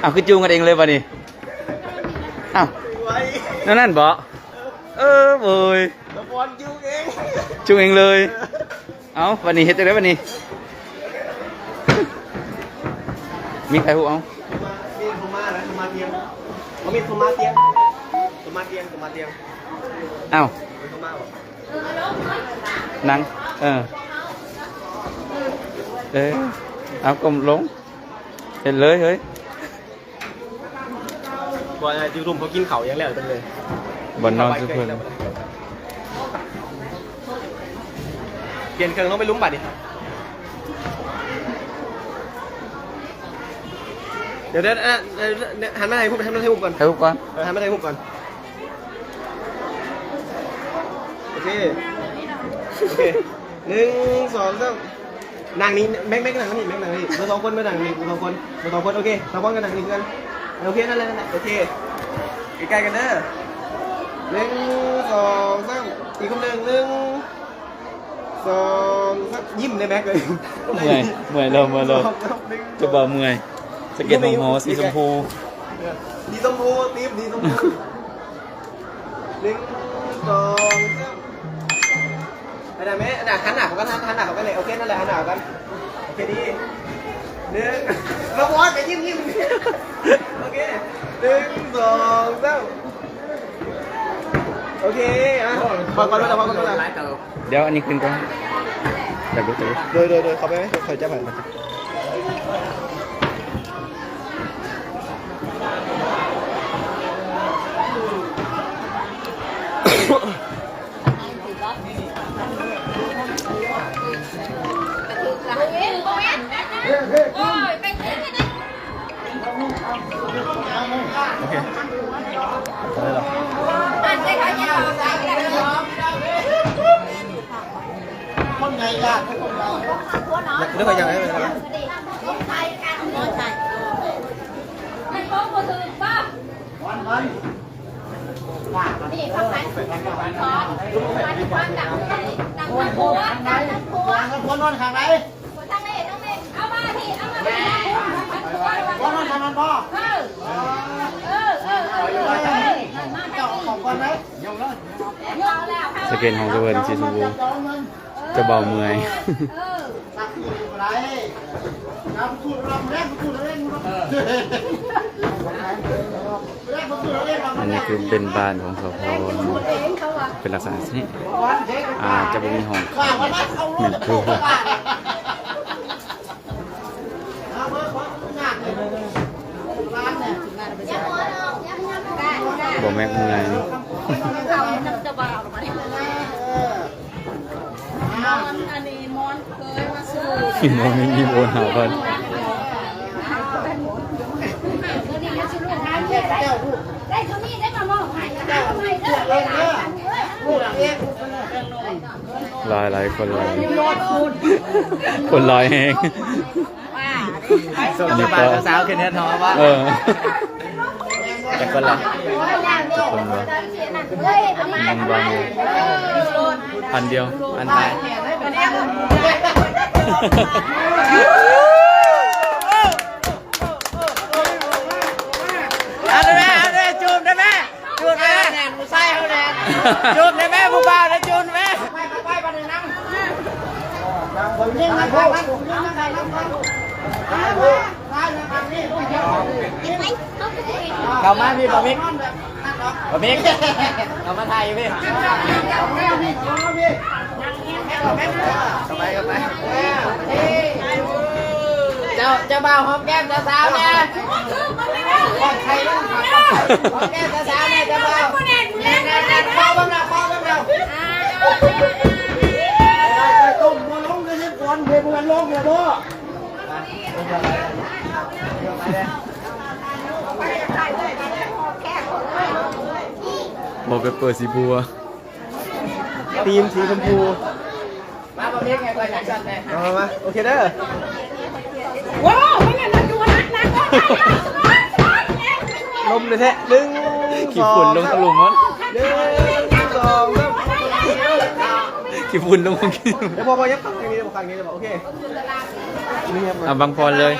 เอาคือจูงกันเองเลยป่ะนี่เอ้าไว้นั่นนั่นบ่เออเว้ยตะบอลยูเองจูงเองเลย เอาวันนี้เฮ็ดจังได๋วันนี้ มีใครฮู้เอามีโทมาแล้วโทมาเตียงเขามีโทมาเตียงโทมาเตียงโทมาเตียงเอ้าโทมาบอกนั่งเออเอ้ยเอากลมลงเห็นเลยเฮ้ยบอกอะไรจิวรุมเขากินเขาอย่างแล้วจังเลยบนนอนสุเพิ่นเปลี่ยนเครื่องต้องไปลุ้มบัตรดิเดี๋ยวเดี๋ยวเอ่อเอ่อเดี๋ยวหันมาให้ผมหันมาให้ผมก่อนให้ฮู้ก่อนเออหันมาให้ผมก่อนโอเคโอเคหนึ่งสองสาม นางนี้แม็กแม็กนางนี่แม็กนางนี่เราสองคนมาดังนี่เราสองคนเราสองคนโอเคเราป้องกันดังนี่เพื่อนโอเคนั่นแหละนั่นแหละโอเคใกล้ๆกันเด้อหนึ่งสองสามอีกคนหนึ่งหนึ่งสองสามยิ้มเลยแม็กเลยเมื่อยเมื่อยเริ่มเมื่อยเริ่มสองสามหนึ่งจะบ่เมื่อยสะเก็ตของหอสีชมพูดีชมพูตีมดีชมพูหนึ่งสองสามอัน ไหนไหมอันไหนหันหน้าเขากันหันหน้าเขากันเลยโอเคนั่นแหละหันหน้าเขากันโอเคดีหนึ่งเราบอสไปยิ้มยิ้มโอเคหนึ่งสองสามโอเคอะพอก่อนแล้วพอก่อนแล้วเดี๋ยวอันนี้ขึ้นก่อนจับดูจับดูโดยโดยโดยเขาไปไหมเขาจะผ่านมา โอเคได้หรอเรื่องอะไรอย่างไรเลยครับนี่ข้างหลังขอมาที่ความดังดังมันหัวดังมันหัวคนนอนข้างไหนทางนี้ทางนี้เอามาที่เอามาที่ คนนอนข้างนั้นพ่อเออเออเออเออมาทางนี้เจ้าของคนไหนยอแล้วสะเก็ตของตัวเพิ่นสีชมพูจะเบาเมื่อยเออตักอยู่อะไรน้ำสูดลำแรกสูดเล่นแรกสูดเล่นอันนี้คือเป็นบ้านของสพเป็นลักษณะนี้อ่าจะบ่มีห้องข้าวมันเอาหนึ่งคือ เอาเบอร์ของงานเลยร้านเนี่ย ยังหัวเนาะยังยังได้ได้ บ่ แม่กเมื่อยเอาน้ำจะบ่าวมาเนี่ยมอนอันนี้มอนเคยมาสู้กินบ่มีมีโบนหาเพิ่นได้เท่านี้ได้มามอบให้ได้ทำไมเด้อได้หลายกันเอ้ยพูดเองหลายหลายคนหลายคนหลายแฮงส่วนจะบาดสาวขึ้นเนื้อท้อว่า เออแต่คนละคนละเฮ้ยเอามามันบางพันเดียว อันตายเอาได้ไหมเอาได้จูบได้ไหมจูบได้ไหมแนนกูใส่เขาแนนจูบได้ไหมผู้บ่าวได้จูบไหมผมยิ่งมาข้างนั้นผมยิ่งมาข้างนั้นร้านร้านทางนี้ เข้ามาพี่บะมิกบะมิกเข้ามาไทยพี่เข้าไปเข้าไปเจ้าเจ้าบ่าวหอมแก้มเจ้าสาวเนี่ยใครต้องหอมแก้มเจ้าสาวเนี่ยเจ้าบ่าวแน่นแน่นแน่นเข้าบ้างนะเข้าบ้างนะต้มมาลงเลยให้ก่อนเพื่อนลงเลยพ่อบ อกไปเปิดสีบัวทีมสีชมพูมาบะมิกไงไปจัดจัดเลยมามาโอเคเด้อว้าวไม่งั้นมันดูนักนักลมเลยแท้หนึ่งขี้ฝุ่นลงตะลุมมันหนึ่งสองสามขี้ฝุ่นลงขี้เดี๋ยวพอพอยับขังนี้เดี๋ยวขังนี้เดี๋ยวโอเคอะบางพรเลย